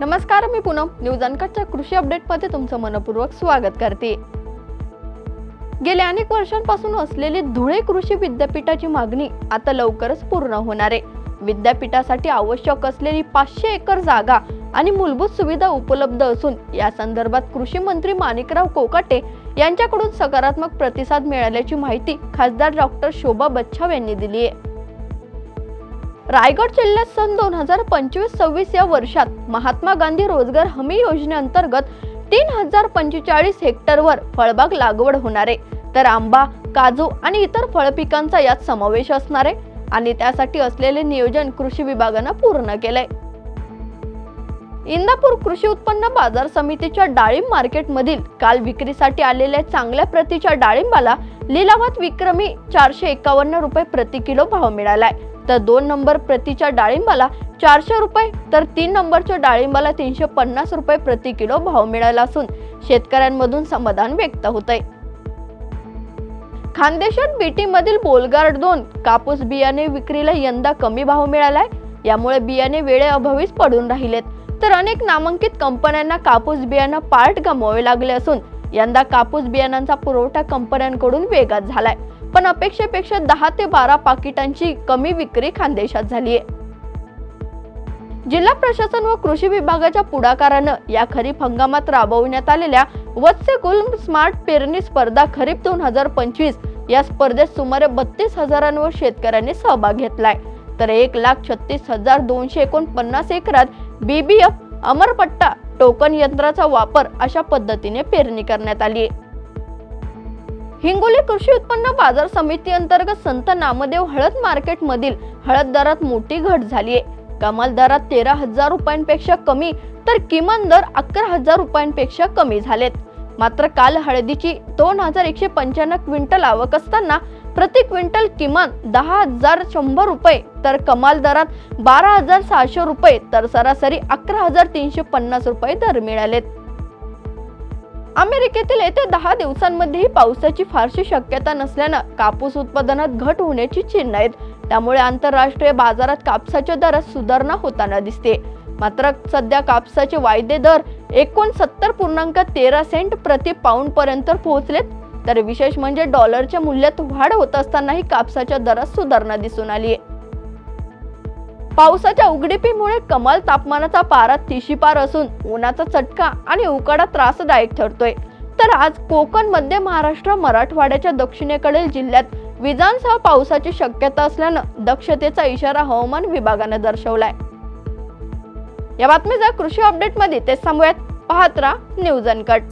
नमस्कार मी पूनम. न्यूज अनकटच्या कृषी अपडेटमध्ये तुमचं मनपूर्वक स्वागत करते. गेल्या अनेक वर्षांपासून असलेली धुळे कृषी विद्यापीठाची मागणी आता लवकरच पूर्ण होणार आहे. विद्यापीठासाठी आवश्यक असलेली पाचशे एकर जागा आणि मूलभूत सुविधा उपलब्ध असून या संदर्भात कृषी मंत्री माणिकराव कोकाटे यांच्याकडून सकारात्मक प्रतिसाद मिळाल्याची माहिती खासदार डॉक्टर शोभा बच्छाव यांनी दिली आहे. रायगड जिल्ह्यात सन दोन हजार पंचवीस सव्वीस या वर्षात महात्मा गांधी रोजगार हमी योजनेअंतर्गत तीन हजार पंचेचाळीस हेक्टरवर फळबाग लागवड होणार आहे. तर आंबा काजू आणि इतर फळपिकांचा यात समावेश असणार आहे आणि त्यासाठी असलेले नियोजन कृषी विभागानं पूर्ण केलंय. इंदापूर कृषी उत्पन्न बाजार समितीच्या डाळिंब मार्केटमधील काल विक्रीसाठी आलेल्या चांगल्या प्रतीच्या डाळिंबाला लिलावात विक्रमी चारशे एकावन्न रुपये प्रति किलो भाव मिळालाय. तर दोन नंबर प्रतीच्या डाळिंबाला चारशे रुपये तर तीन नंबरच्या डाळिंबाला तीनशे पन्नास रुपये प्रति किलो भाव मिळाला असून शेतकऱ्यांमधून समाधान व्यक्त होत आहे खानदेशात बीटी मधील बोलगार्ड दोन कापूस बियाणे विक्रीला यंदा कमी भाव मिळालाय. यामुळे बियाणे वेळेअभावीच पडून राहिलेत. तर अनेक नामांकित कंपन्यांना कापूस बियाणं पार्ट गमवावे लागले असून यंदा कापूस बियाणांचा पुरवठा कंपन्यांकडून वेगात झालाय. पण अपेक्षेपेक्षा दहा ते बारा पाकिटांची कमी विक्री खानदेशात झाली आहे. जिल्हा प्रशासन व कृषी विभागाच्या पुढाकारानं या खरीप हंगामात राबवण्यात आलेल्या वत्स्यकुल स्मार्ट पेरणी स्पर्धा खरीप दोन हजार पंचवीस या स्पर्धेत सुमारे बत्तीस हजारांवर शेतकऱ्यांनी सहभाग घेतलाय. तर एक लाख छत्तीस हजार दोनशे एकोणपन्नास एकरात बीबीएफ अमरपट्टा टोकन यंत्राचा वापर अशा पद्धतीने पेरणी करण्यात आली आहे. हिंगोली कृषी उत्पन्न बाजार समिती अंतर्गत संत नामदेव हळद मार्केट मधील हळद दरात मोठी घट झाली आहे. कमाल दरात तेरा हजार रुपयांपेक्षा कमी तर किमान दर अकरा हजार रुपयांपेक्षा कमी झालेत. मात्र काल हळदीची दोन हजार एकशे पंच्याण्णव क्विंटल आवक असताना प्रति क्विंटल किमान दहा हजार शंभर रुपये तर कमाल दरात बारा हजार सहाशे रुपये तर सरासरी अकरा हजार तीनशे पन्नास रुपये दर मिळालेत. अमेरिकेतील येत्या दहा दिवसांमध्येही पावसाची फारशी शक्यता नसल्यानं कापूस उत्पादनात घट होण्याची चिन्ह आहेत. त्यामुळे आंतरराष्ट्रीय बाजारात कापसाच्या दरात सुधारणा होताना दिसते. मात्र सध्या कापसाचे वायदे दर एकोणसत्तर पूर्णांक तेरा सेंट प्रति पाऊंड पर्यंत पोहोचलेत. तर विशेष म्हणजे डॉलरच्या मूल्यात वाढ होत असतानाही कापसाच्या दरात सुधारणा दिसून आली आहे पावसाच्या उघडीपीमुळे कमाल तापमानाचा पारा तिशी पार असून उन्हाचा चटका आणि उकाडा त्रासदायक ठरतोय. तर आज कोकण मध्य महाराष्ट्र मराठवाड्याच्या दक्षिणेकडील जिल्ह्यात विजांसह पावसाची शक्यता असल्यानं दक्षतेचा इशारा हवामान विभागानं दर्शवलाय. या बातमीचा कृषी अपडेटमध्ये ते थांबूयात. पाहत राहा न्यूज अनकट